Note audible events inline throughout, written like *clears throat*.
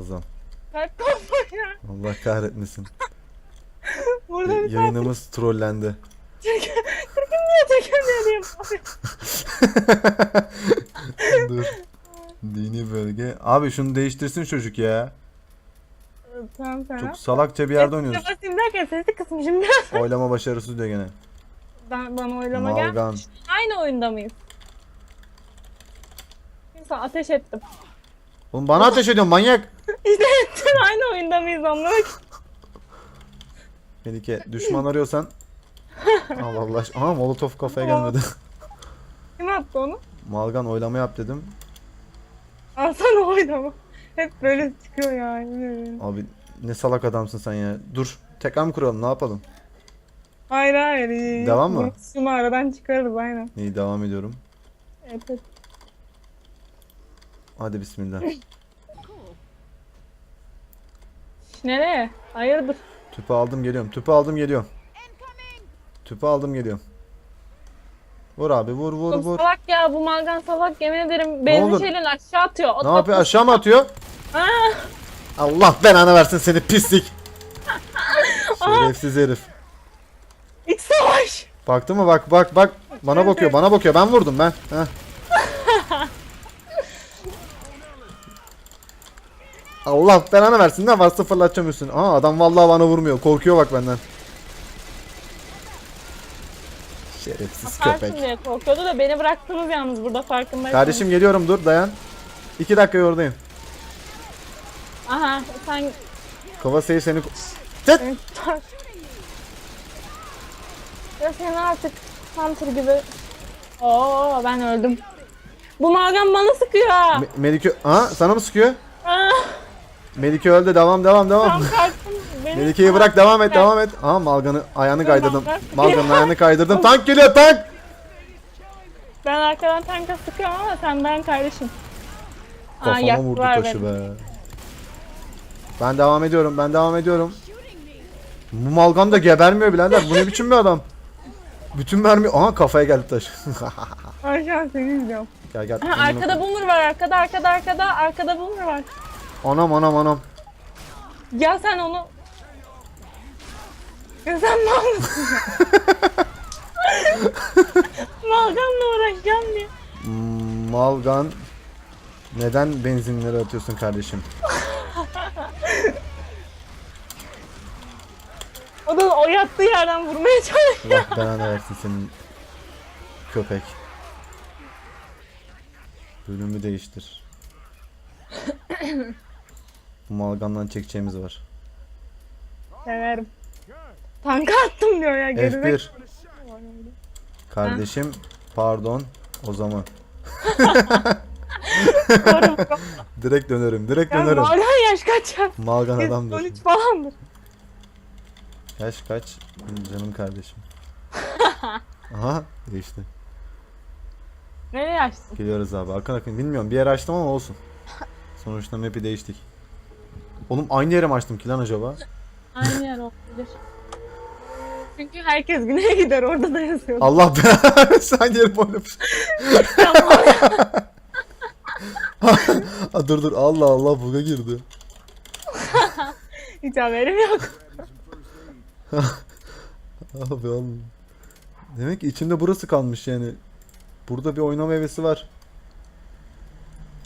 Muazzam. Kalp kafa ya. Allah kahretmesin. Burada bir tane Yayınımız trollendi. Türkiye *laughs* niye bakıyor. *laughs* Dur. Dini bölge. Abi şunu değiştirsin çocuk ya. Tamam tamam. Çok salakça bir yerde oynuyoruz. Basayım derken sesi kısmışım. *laughs* Oylama başarısız diyor gene. Ben, bana oylama. Malgan. Aynı oyunda mıyız? Neyse ateş ettim. Oğlum bana ateş ediyorsun manyak. *laughs* İşte aynı oyunda mıyız anlamak. Melike düşman arıyorsan. *laughs* Allah Allah. Aha molotof kafaya gelmedi. *laughs* Kim attı onu? Malgan oylama yap dedim. Alsana oynama. Hep böyle çıkıyor ya. bilmiyorum. Abi ne salak adamsın sen ya. Dur. Tekrar mı kuralım ne yapalım? Hayır hayır. Devam mı? Şunu aradan çıkarırız aynen. İyi devam ediyorum. Evet, evet. Hadi bismillah. Nereye? Hayırdır? Tüpü aldım geliyorum. Tüpü aldım geliyorum. Tüpü aldım geliyorum. Vur abi vur vur Oğlum vur. salak ya bu mangan salak yemin ederim benzin olur? şeylerini aşağı atıyor. O Ne yapıyor topu- aşağı mı atıyor? Aa, Allah belanı versin seni pislik. *laughs* Şerefsiz herif. İç savaş. Baktı mı bak bak bak. Bana bakıyor bana bakıyor ben vurdum ben. Heh. Allah belanı versin ne varsa fırlatacağım üstüne. Aa adam vallahi bana vurmuyor. Korkuyor bak benden. Şerefsiz Atarsın köpek. diye korkuyordu da beni bıraktınız yalnız burada farkındaysanız. Kardeşim geliyorum dur dayan. İki dakika oradayım. Aha sen Kovasayı seni... Tıt! Ya sen artık Hunter gibi. Oo ben öldüm. Bu magan bana sıkıyor. Me- Melike... Aa sana mı sıkıyor? Aa, Melike öldü devam devam devam. tam kalktım. Beni Melike'yi bırak devam et devam et. Aha Malgan'ı ayağını kaydırdım. Malgan. Malgan'ın ayağını kaydırdım. Tank geliyor tank. Ben arkadan tanka sıkıyorum ama sen ben kardeşim. Aa, Kafama vurdu taşı be. Ben devam ediyorum ben devam ediyorum. Bu Malgan da gebermiyor birader. Bu ne biçim bir adam? Bütün mermi... Aha kafaya geldi taş. *laughs* Ay şu an seni izliyorum. gel gel. Ha, arkada boomer var arkada arkada arkada arkada boomer var. Anam anam anam. Ya sen onu... Ya sen mal mısın? Malganla uğraşacağım diye. Hmm, Malgan. Neden benzinleri atıyorsun kardeşim? O da o yattığı yerden vurmaya çalışıyor. Allah belanı versin senin köpek. Bölümü değiştir. *clears throat* Bu Malgan'dan çekeceğimiz var. Severim. Tanka attım diyor ya gerizek. F1. Kardeşim pardon o zaman. *laughs* Direkt dönerim direkt Ya dönerim. Malgan yaş kaç ya? Malgan adamdır. 13 falandır. Yaş kaç? Canım kardeşim. *laughs* Aha değişti. Nereye açtın? Geliyoruz abi. Akın akın. Bilmiyorum bir yere açtım ama olsun. Sonuçta map'i değiştik. Oğlum aynı yere mi açtım ki lan acaba? Aynı yer olabilir. Çünkü herkes güneye gider orada da yazıyor. Allah belanı sen yeri oynamış. *laughs* Ha, dur dur Allah Allah buga girdi. Hiç haberim yok. *laughs* Abi oğlum. Demek ki içimde burası kalmış yani. Burada bir oynama hevesi var.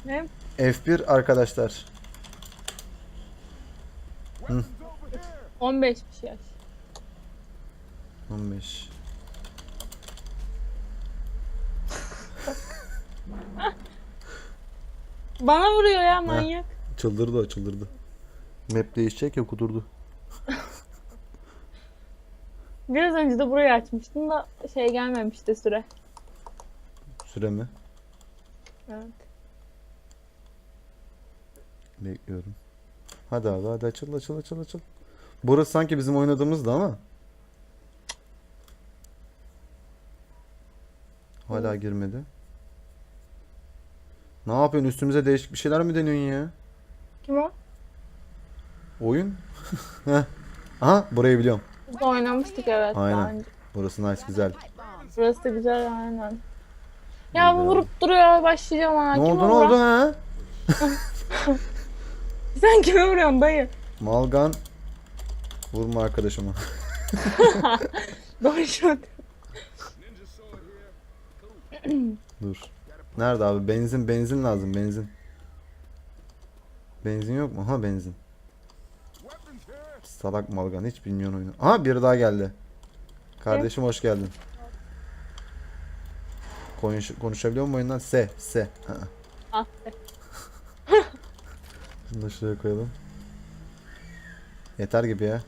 Ne? F1 arkadaşlar. 15 bir yaş. 15. *laughs* Bana vuruyor ya manyak. Çıldırdı o çıldırdı. Map değişecek ya kudurdu. *laughs* Biraz önce de burayı açmıştım da şey gelmemişti süre. Süre mi? Evet. Bekliyorum. Hadi abi hadi açıl açıl açıl açıl. Burası sanki bizim oynadığımızdı ama. Hala girmedi. Ne yapıyorsun üstümüze değişik bir şeyler mi deniyorsun ya? Kim o? Oyun? *laughs* Aha burayı biliyorum. Burada oynamıştık evet. daha Aynen. önce. Burası nice güzel. Burası da güzel aynen. Ya bu vurup duruyor başlayacağım ha. Ne Kim oldu ne oldu ha? *laughs* Sen kime vuruyorsun dayı? Malgan. Vurma arkadaşıma. *laughs* Doğru. Dur. Nerede abi? Benzin benzin lazım benzin. Benzin yok mu? Ha benzin. Salak Malgan hiç bilmiyorsun oyunu. Aha biri daha geldi. Kardeşim hoş geldin. Konuş, konuşabiliyor muyum oyundan? Se, se. Ha. Ah. *laughs* Şunu da şuraya koyalım. Yeter gibi ya.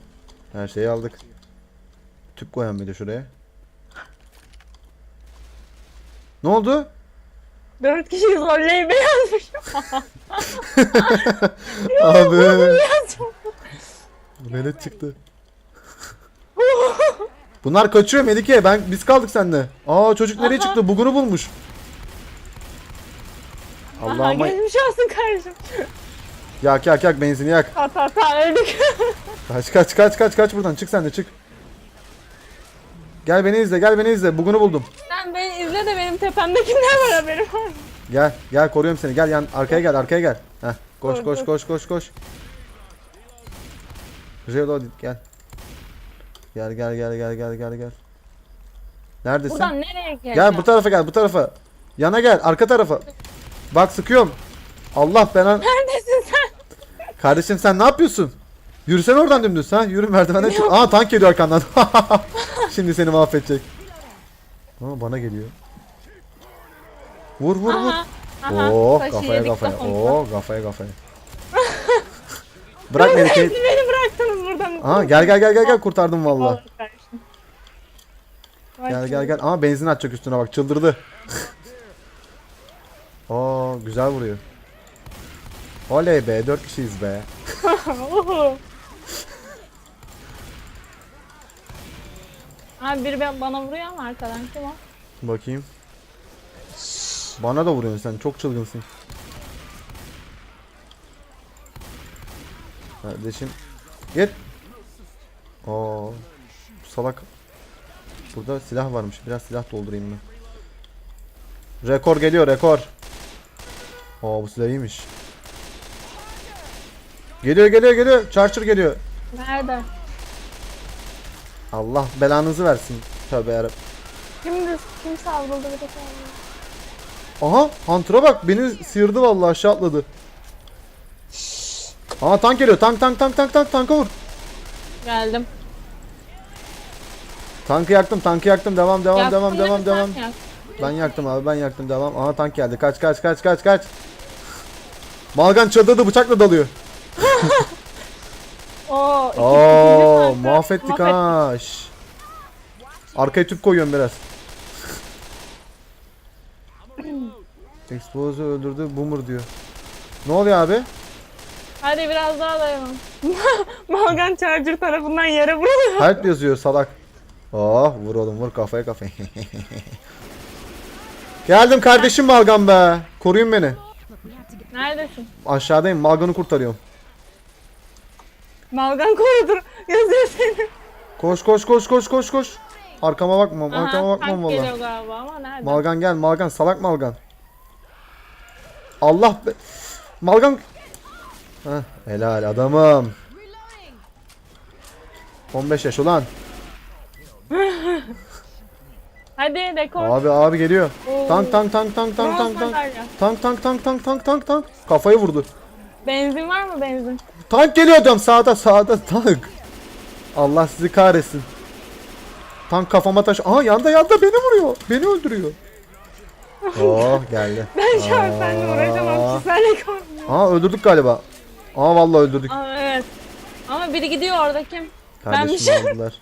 Her şeyi aldık. Tüp koyan bir de şuraya. Ne oldu? Dört kişiyiz oley beyazmış. *laughs* Abi. Velet çıktı. *laughs* Bunlar kaçıyor Melike. Ben biz kaldık sende. Aa çocuk nereye Aha. çıktı? Bugunu bulmuş. Aha Allah'ıma geçmiş olsun kardeşim. Yak yak yak benzini yak. Ta ta ta öldük. *laughs* Kaç kaç kaç kaç kaç buradan çık sen de çık. Gel beni izle gel beni izle. Bugunu buldum. Sen beni izle de benim tepemde kimler var haberim var. Gel gel koruyorum seni. Gel yan arkaya gel arkaya gel. Heh, koş Dur, koş dur. koş koş koş. Reload gel. Gel gel gel gel gel gel gel. Neredesin? Buradan nereye geleceğim? Gel bu tarafa gel bu tarafa. Yana gel arka tarafa. Bak sıkıyorum. Allah belan. Kardeşim sen ne yapıyorsun? Yürüsene oradan dümdüz ha. Yürü merdivenden çık. Aa tank geliyor arkandan. *laughs* Şimdi seni mahvedecek. Aa bana geliyor. Vur vur vur. Aha. Aha. Oo taşı kafaya yedik kafaya. kafamıza. Oo kafaya kafaya. Bırak. *laughs* Siz beni bıraktınız buradan. Aa gel gel gel gel gel kurtardım valla. Gel gel gel. Ama benzin atacak üstüne bak çıldırdı. *laughs* Oo güzel vuruyor. Oley be 4 kişiyiz be. *laughs* Abi biri ben- bana vuruyor ama arkadan kim o? Bakayım. Bana da vuruyorsun sen çok çılgınsın. Kardeşim. Git. Oo. Salak. Burada silah varmış. Biraz silah doldurayım ben. Rekor geliyor rekor. Oo bu silah iyiymiş. Geliyor geliyor geliyor. Charger geliyor. Nerede? Allah belanızı versin. Tövbe yarabbim. Kimdi? Kim savruldu bir de savruldu. Aha Hunter'a bak beni sıyırdı vallahi aşağı atladı. Aa tank geliyor tank tank tank tank tank tanka vur. Geldim. Tankı yaktım tankı yaktım devam devam Yaktın devam devam sen? devam. Yak. Ben yaktım abi ben yaktım devam. Aha tank geldi kaç kaç kaç kaç kaç. Malgan çadırda bıçakla dalıyor. *laughs* Oo, iki, Oo ikinci mahvettik ha. Şş. Arkaya tüp koyuyorum biraz. *laughs* Expose'u öldürdü boomer diyor. Ne oluyor abi? Hadi biraz daha dayanın. *laughs* Malgan Charger tarafından yere vuruluyor. Help yazıyor salak. Oh vur oğlum vur kafaya kafaya. Geldim kardeşim Malgan be. Koruyun beni. Neredesin? Aşağıdayım Malgan'ı kurtarıyorum. Malgan korudur. Yazıyor *laughs* seni. Koş koş koş koş koş koş. Arkama bakmam arkama Aha, bakmam tank valla. geliyor galiba ama nerede? Malgan gel Malgan salak Malgan. Allah be. Malgan. Heh, helal adamım. 15 yaş ulan. *laughs* Hadi rekor. Abi abi geliyor. Oo. Tank tank tank tank tank Bronz tank tank. madalya. Tank tank tank tank tank tank tank. Kafayı vurdu. Benzin var mı benzin? Tank geliyor diyorum sağda sağda tank. Allah sizi kahretsin. Tank kafama taş. Aha yanda yanda beni vuruyor. Beni öldürüyor. Oh geldi. *laughs* Ben şu an seninle uğraşamam ki sen rekor. Aa öldürdük galiba. Aa vallahi öldürdük. Aa, evet. Ama biri gidiyor orada kim? Kardeşim *laughs* aldılar.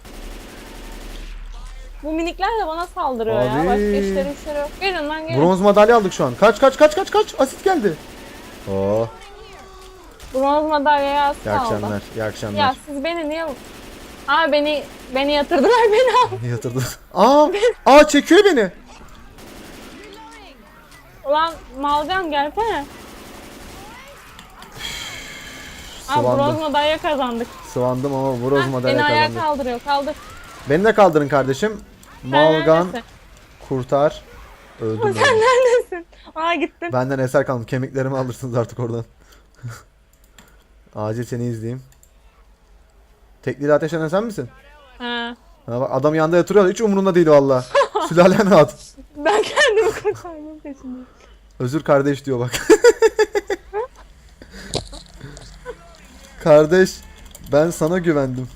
Bu minikler de bana saldırıyor ya. Abi. Başka işleri işleri yok. Gelin lan gelin. Bronz madalya aldık şu an. Kaç kaç kaç kaç kaç. Asit geldi. Oo. Bronz madalyayı az İyi akşamlar. İyi akşamlar. Ya siz beni niye... Aa beni beni yatırdılar *laughs* beni al. Yatırdı. Aa, aa çekiyor beni. Ulan Malgan gelsene. Aa Sıvandım. bronz madalya kazandık. Sıvandım ama bronz Hah, madalya beni ayağa kazandı. kaldırıyor. Kaldır. Beni de kaldırın kardeşim. Malgan neredesin? kurtar. Öldüm. *laughs* Sen neredesin? Aa gittin. Benden eser kalmadı. Kemiklerimi alırsınız artık oradan. *laughs* Acil seni izleyeyim. Tekliyle ateş eden sen misin? Ha. Ha bak adam yanında yatırıyor hiç umurunda değil valla. *laughs* Sülalen rahat. Ben kendimi kurtarmam peşindeyim. Özür kardeş diyor bak. *laughs* kardeş ben sana güvendim.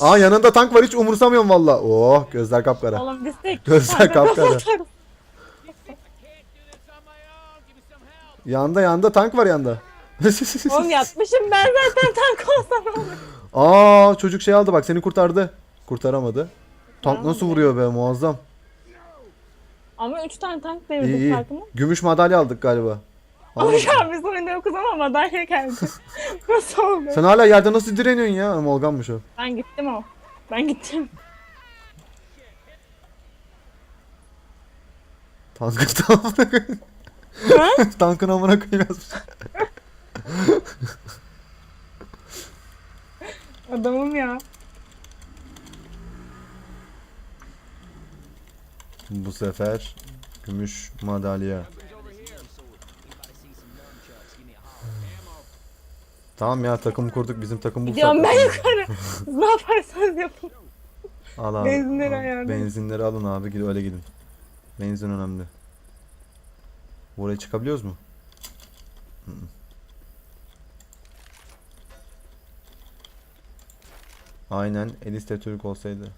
Aa yanında tank var hiç umursamıyorum valla. Oh gözler kapkara. Oğlum biz tek. Gözler kapkara. *laughs* Yanda yanda tank var yanda. *laughs* Oğlum yatmışım ben zaten tank olsam olur. Aa çocuk şey aldı bak seni kurtardı. Kurtaramadı. Tank nasıl vuruyor be muazzam. Ama 3 tane tank İyi devirdik iyi. farkında. Gümüş madalya aldık galiba. Ama şu an biz oyunda yokuz ama madalya geldi. *laughs* Nasıl oldu? Sen hala yerde nasıl direniyorsun ya? Amalgammış o. Ben gittim o. Ben gittim. Tankın *laughs* amına koyayım. *laughs* Tankın amına koyayım yazmış. Adamım ya. Bu sefer gümüş madalya. Tamam ya takım kurduk bizim takım bu Gidiyorum ben yukarı. Ne yaparsanız yapın. Al abi. Benzinleri al. ayarlayın. Benzinleri alın abi gidin öyle gidin. Benzin önemli. Buraya çıkabiliyoruz mu? Hı hı. Aynen Elis de Türk olsaydı.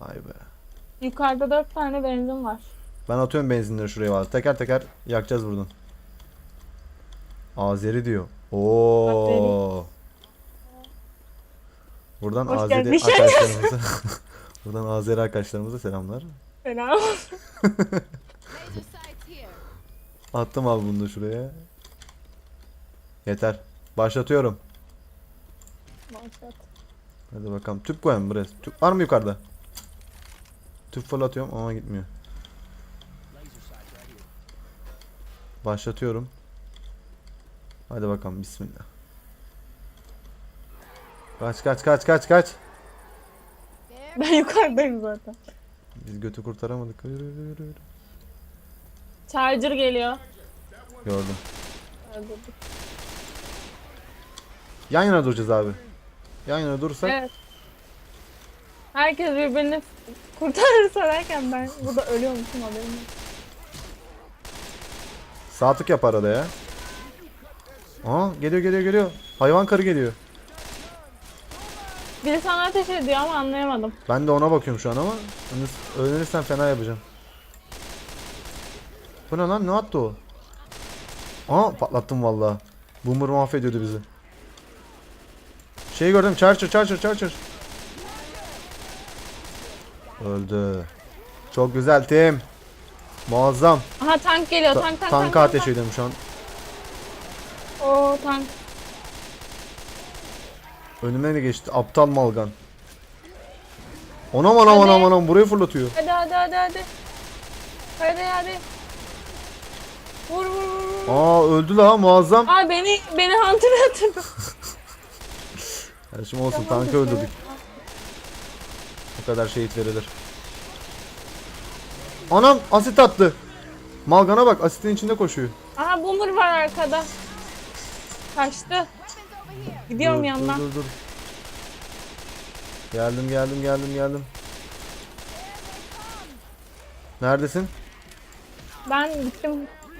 Ay be. Yukarıda 4 tane benzin var. Ben atıyorum benzinleri şuraya var. Teker teker yakacağız buradan. Azeri diyor. Oo. Buradan Hoş Azeri gelmiş. *laughs* arkadaşlarımıza *laughs* Buradan Azeri arkadaşlarımıza selamlar. Fena. *laughs* Attım abi bunu da şuraya. Yeter. Başlatıyorum. Hadi bakalım. Tüp koyalım buraya. Tüp var mı yukarıda? Tüp fırlatıyorum ama gitmiyor. Başlatıyorum. Hadi bakalım bismillah. Kaç kaç kaç kaç kaç. Ben yukarıdayım zaten. Biz götü kurtaramadık. Yürü, yürü, yürü. Charger geliyor. Gördüm. Öldürdük. Yan yana duracağız abi. Yan yana durursak Evet. Herkes birbirini kurtarır sorarken ben burada ölüyormuşum haberim yok. sağ tık yap arada ya. Aa geliyor geliyor geliyor. Hayvan karı geliyor. Biri sana ateş ediyor ama anlayamadım. Ben de ona bakıyorum şu an ama öğrenirsen fena yapacağım. Bu ne lan? Ne attı o? Aa patlattım valla. Boomer mahvediyordu bizi. Şey gördüm. Charger, Charger, Charger. Öldü. Çok güzel tim. Muazzam. Aha tank geliyor Ta- tank tank tanka tank. ateş ediyorum şu an. Oo tank. Önüme ne geçti? Aptal malgan. Anam Hadi. anam anam burayı fırlatıyor. Hadi hadi hadi hadi. Hadi hadi. Vur vur vur. Aa öldü la muazzam. Aa beni beni hunter yatırdı. Yani şimdi olsun Tamam, tankı öldürdük. Bu kadar şehit verilir. Anam asit attı. Malgana bak asitin içinde koşuyor. Aha boomer var arkada. Kaçtı. Gidiyorum Dur, yanına. Dur dur dur. Geldim geldim geldim geldim. Neredesin? Ben gittim.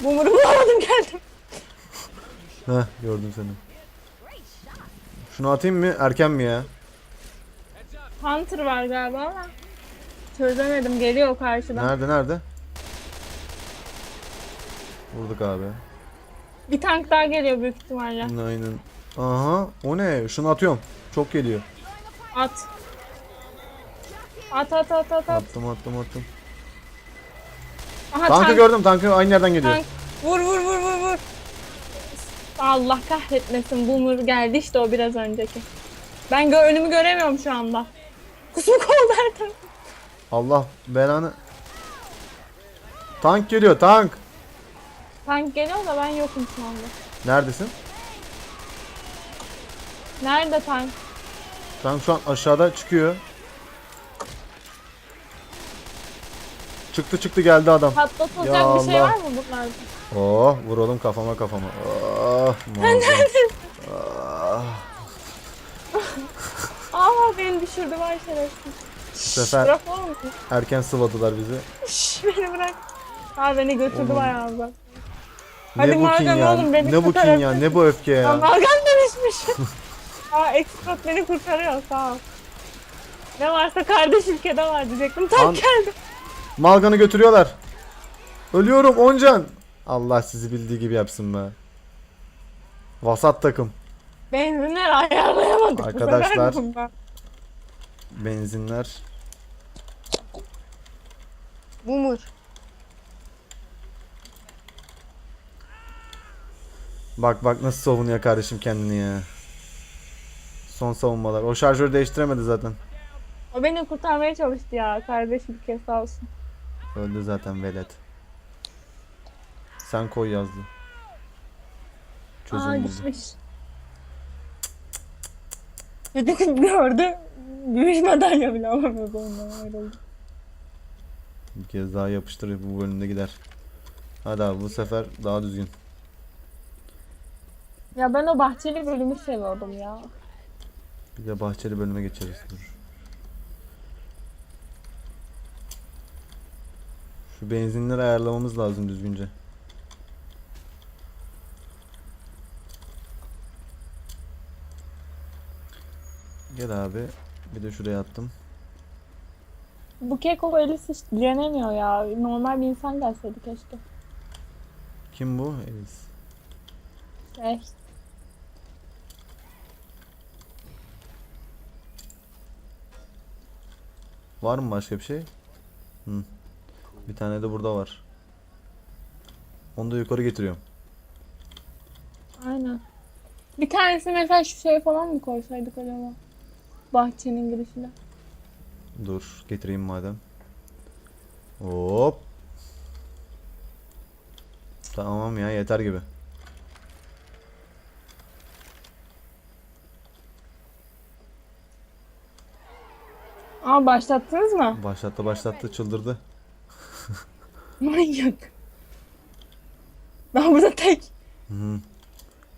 Boomer'ı bulamadım geldim. Heh gördüm seni. Şunu atayım mı? Erken mi ya? Hunter var galiba ama. Çözemedim geliyor karşıdan. Nerede nerede? Vurduk abi. Bir tank daha geliyor büyük ihtimalle. Aynen. Aha o ne? Şunu atıyorum. Çok geliyor. At. At at at at at. Attım attım attım. Aha Tankı tank. gördüm. Tankı aynı yerden geliyor. tank. Vur vur vur vur vur. Allah kahretmesin boomer geldi işte o biraz önceki. Ben gö önümü göremiyorum şu anda. Kusmuk oldu her taraf. Allah belanı. Tank geliyor tank. Tank geliyor da ben yokum şu anda. Neredesin? Nerede tank? Tank şu an aşağıda çıkıyor. Çıktı çıktı geldi adam. Patlatılacak Ya bir şey Allah. var mı bunlarda? Oh vuralım kafama kafama. Oh, muazzam. Ah, Aa beni düşürdü var şerefsiz. bu sefer oğlum. erken sıvadılar bizi. Şşş, beni bırak. Aa beni götürdü Oğlum. bayağı uzak. Hadi ne bu kin Morgan ya? oğlum, beni Ne bu kin kurtar ya? artık. Ne bu öfke ya? Morgan dönüşmüş. *laughs* Aa Expert beni kurtarıyor sağ ol. Ne varsa kardeş ülkede var diyecektim. Tam An- geldi. Malgan'ı götürüyorlar. Ölüyorum Oncan. Allah sizi bildiği gibi yapsın be. Vasat takım. Benzinler ayarlayamadık. Arkadaşlar. Benzinler. Bumur. Bak bak nasıl savunuyor kardeşim kendini ya. Son savunmalar. O şarjörü değiştiremedi zaten. O beni kurtarmaya çalıştı ya. Kardeş ülke sağ olsun. Öldü zaten velet. Sen koy yazdı. Aa Çözüm buldu. gitmiş. Çocuk *laughs* gördü. Gümüş madalya bile alamıyordu ondan ayrıldı. Bir kez daha yapıştır bu bölümde gider. Hadi abi bu sefer daha düzgün. Ya ben o bahçeli bölümü seviyordum ya. Bir de bahçeli bölüme geçeriz. Dur. Şu benzinleri ayarlamamız lazım düzgünce. Gel abi. Bir de şuraya attım. Bu keko Elis hiç direnemiyor ya. Normal bir insan gelseydi keşke. Kim bu? Elis. Şey. Var mı başka bir şey? Hı. Bir tane de burada var. Onu da yukarı getiriyorum. Aynen. Bir tanesi mesela şu şey falan mı koysaydık acaba? Bahçenin girişine. Dur getireyim madem. Hop. Tamam ya yeter gibi. Aa başlattınız mı? Başlattı başlattı çıldırdı. Manyak. Ben burada tek. Hı -hı.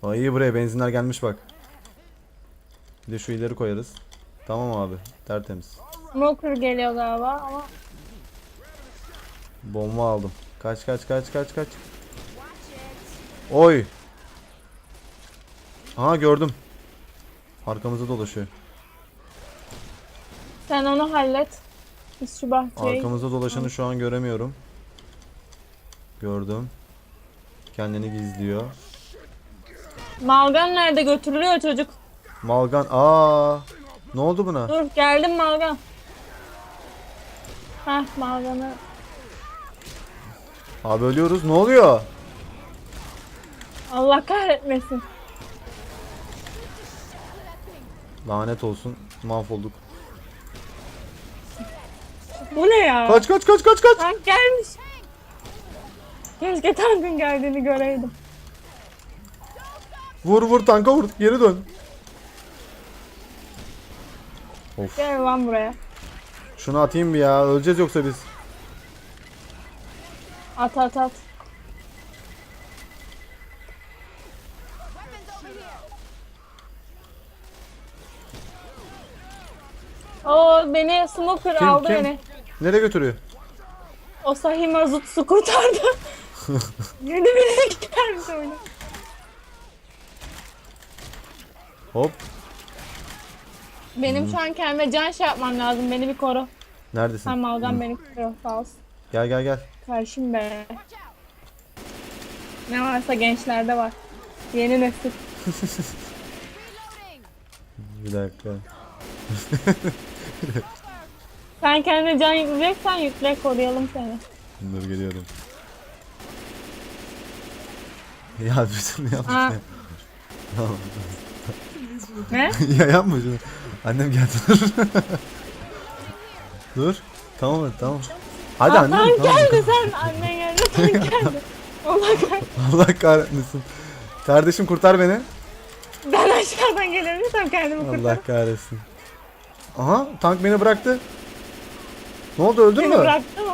Aa, iyi buraya benzinler gelmiş bak. Bir de şu ileri koyarız. Tamam abi tertemiz. Smoker geliyor galiba ama Bomba aldım. Kaç kaç kaç kaç kaç. Oy. Aha gördüm. Arkamızda dolaşıyor. sen onu hallet. Biz şu bahçeyi. Arkamızda dolaşanı şu an göremiyorum. Gördüm. Kendini gizliyor. Malgan nerede götürülüyor çocuk? Malgan aa ne oldu buna? Dur geldim Malgan. Heh Malgan'ı. Abi ölüyoruz. Ne oluyor? Allah kahretmesin. Lanet olsun. Mahvolduk. Bu ne ya? Kaç kaç kaç kaç kaç. Tank gelmiş. Keşke tankın geldiğini göreydim. Vur vur tanka vur. Geri dön. Of. Gel lan buraya. Şunu atayım bir ya. Öleceğiz yoksa biz. At at at. Oo beni smoker Kim, aldı kim? beni. Nereye götürüyor? O sahi mazut su kurtardı. *laughs* Yeni biri gelmiş oyuna. Hop. Benim şu an kendime can şey yapmam lazım. Beni bir koru. Neredesin? Sen Malgan beni koruyor. Sağ olsun. Gel gel gel. Karşım be. Ne varsa gençlerde var. Yeni nesil. *laughs* Bir dakika. Sen kendine can yükleyeceksen yükle koruyalım seni. Dur geliyorum. Ya bütün yapma. Ha. Ne? *laughs* ya yapma şunu. Annem geldi dur. dur. Tamam hadi tamam. Hadi Aa, annem. tank Tamam. geldi sen. Annen geldi tank *laughs* geldi. Allah kahretsin. Allah kahretmesin. Kardeşim kurtar beni. Ben aşağıdan gelebilirsem kendimi kurtarırım. Allah kahretsin. Aha tank beni bıraktı. Ne oldu öldün Seni mü? bıraktı mı?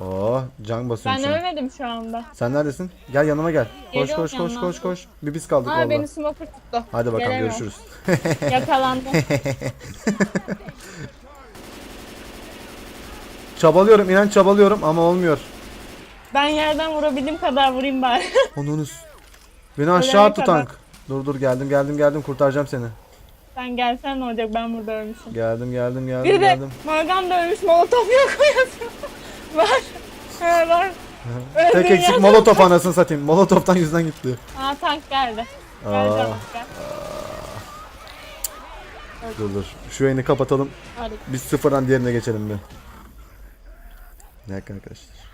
Oh can basıyorum Ben şu an. ölmedim şu anda. Sen neredesin? Gel yanıma gel. Koş Geliyorum koş koş yanına. koş koş. Bir biz kaldık Aa valla. beni smoker tuttu. Hadi bakalım Gelemiyorum. görüşürüz. *laughs* *laughs* Yakalandım. Çabalıyorum inan çabalıyorum ama olmuyor. ben yerden vurabildiğim kadar vurayım bari. *laughs* Onunuz. Beni aşağı attı kadar. tank. Dur dur geldim geldim geldim kurtaracağım seni. Sen gelsen ne olacak ben burada ölmüşüm. Geldim geldim geldim Bir de geldim. Morgan da ölmüş molotof yok yazıyor? Var. Ha, var. Tek eksik yer- molotof anasını satayım. Molotoftan yüzden gitti. Aa tank geldi. Aa. Dur dur. Şu yayını kapatalım. Hadi. Biz sıfırdan diğerine geçelim bir. Bir dakika arkadaşlar.